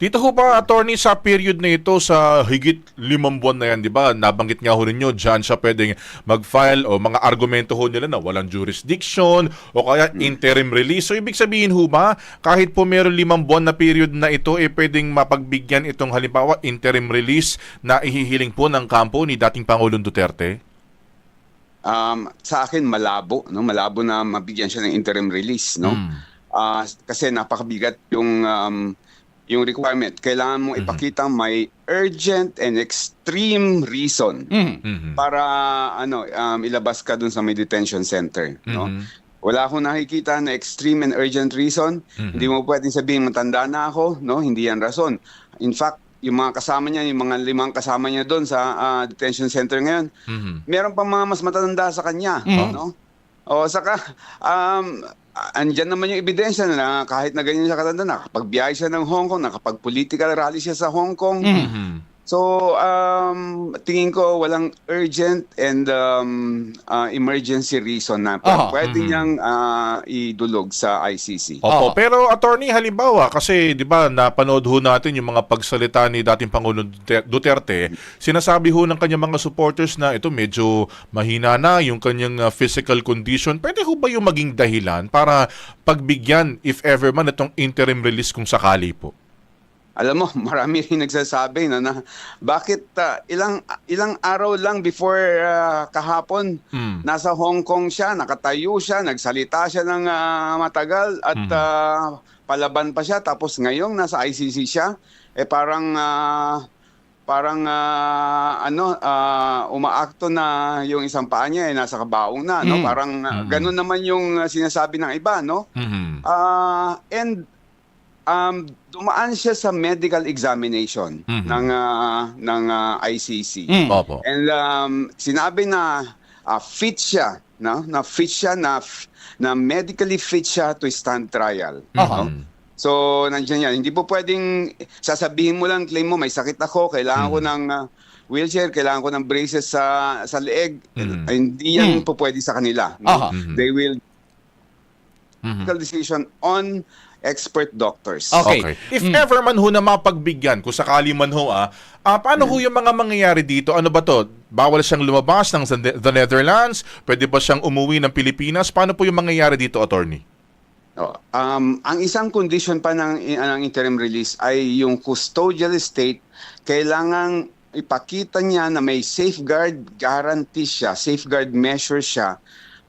Dito ho ba, attorney, sa period na ito, sa higit limang buwan na yan, di ba? Nabanggit nga ho ninyo, dyan siya pwedeng mag-file o mga argumento ho nila na walang jurisdiction o kaya interim release. So, ibig sabihin ho ba, kahit po meron limang buwan na period na ito, eh pwedeng mapagbigyan itong halimbawa interim release na ihihiling po ng kampo ni dating Pangulong Duterte? Um, sa akin malabo, no? Malabo na mabigyan siya ng interim release, no? Mm. Ah, kasi napakabigat yung um, yung requirement. Kailangan mong ipakita may urgent and extreme reason Mhm. para ano um, ilabas ka dun sa may detention center, no? Mhm. Wala akong nakikita na extreme and urgent reason. Mhm. Hindi mo pwedeng sabihin matanda na ako, no? Hindi yan rason. In fact, yung mga kasama niya, yung mga limang kasama niya doon sa ah, detention center ngayon, Mhm. meron pa mga mas matanda sa kanya, Mhm. no? O saka um andyan naman yung ebidensya na kahit na ganyan siya katanda, nakapagbiyahe siya ng Hong Kong, nakapag-political rally siya sa Hong Kong. Mhm. So, um, tingin ko walang urgent and um, uh, emergency reason na Aha. pwede Mhm. niyang uh, idulog sa ICC. Opo, Oo. pero attorney halimbawa kasi 'di ba napanood ho natin yung mga pagsalita ni dating Pangulong Dute- Duterte, sinasabi ho ng kanyang mga supporters na ito medyo mahina na yung kanyang uh, physical condition. Pwede ho ba yung maging dahilan para pagbigyan if ever man itong interim release kung sakali po? Alam mo, marami rin nagsasabi no, na bakit uh, ilang ilang araw lang before uh, kahapon Mm. nasa Hong Kong siya, nakatayo siya, nagsalita siya ng ah, matagal at Mhm. ah, palaban pa siya tapos ngayong nasa ICC siya eh parang ah, parang ah, ano ah, umaakto na yung isang paa niya eh nasa kabaong na no Mm. parang ah, Mhm. ganun naman yung sinasabi ng iba no Mhm. Ah, and um, dumaan siya sa medical examination Mhm. ng ah, ng ah, ICC Mm. Opo. And um, sinabi na ah, fit siya, no? Na fit siya na na medically fit siya to stand trial. Aha. Mhm. So nandiyan yan. Hindi po pwedeng sasabihin mo lang claim mo may sakit ako, kailangan ko Mhm. ng ah, wheelchair, kailangan ko ng braces sa sa leeg. Mhm. Ay, hindi yan Mhm. po pwede sa kanila. no? Mhm. They will Mhm. medical decision on expert doctors. Okay. If Mm. ever man ho na mapagbigyan, kung sakali man ho ah, ah paano ho yung mga mangyayari dito? Ano ba to? Bawal siyang lumabas ng the the Netherlands? Pwede ba siyang umuwi ng Pilipinas? Paano po yung mangyayari dito, attorney? Oh, um, ang isang condition pa ng, ng interim release ay yung custodial estate kailangang ipakita niya na may safeguard guarantee siya, safeguard measure siya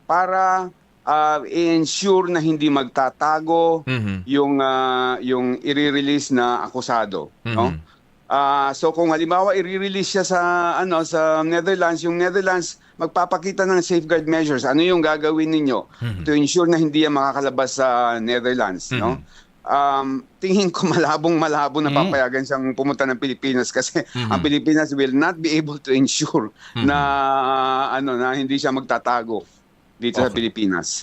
para uh, i-ensure na hindi magtatago Mhm. yung ah, yung i-release na akusado, no? Mhm. Ah, so kung halimbawa i-release siya sa ano sa Netherlands, yung Netherlands magpapakita ng safeguard measures. Ano yung gagawin ninyo Mhm. to ensure na hindi yan makakalabas sa Netherlands, no? Mhm. Um, tingin ko malabong malabo na Mhm. papayagan siyang pumunta ng Pilipinas kasi Mhm. ang Pilipinas will not be able to ensure Mhm. na ano na hindi siya magtatago dito sa. Pilipinas.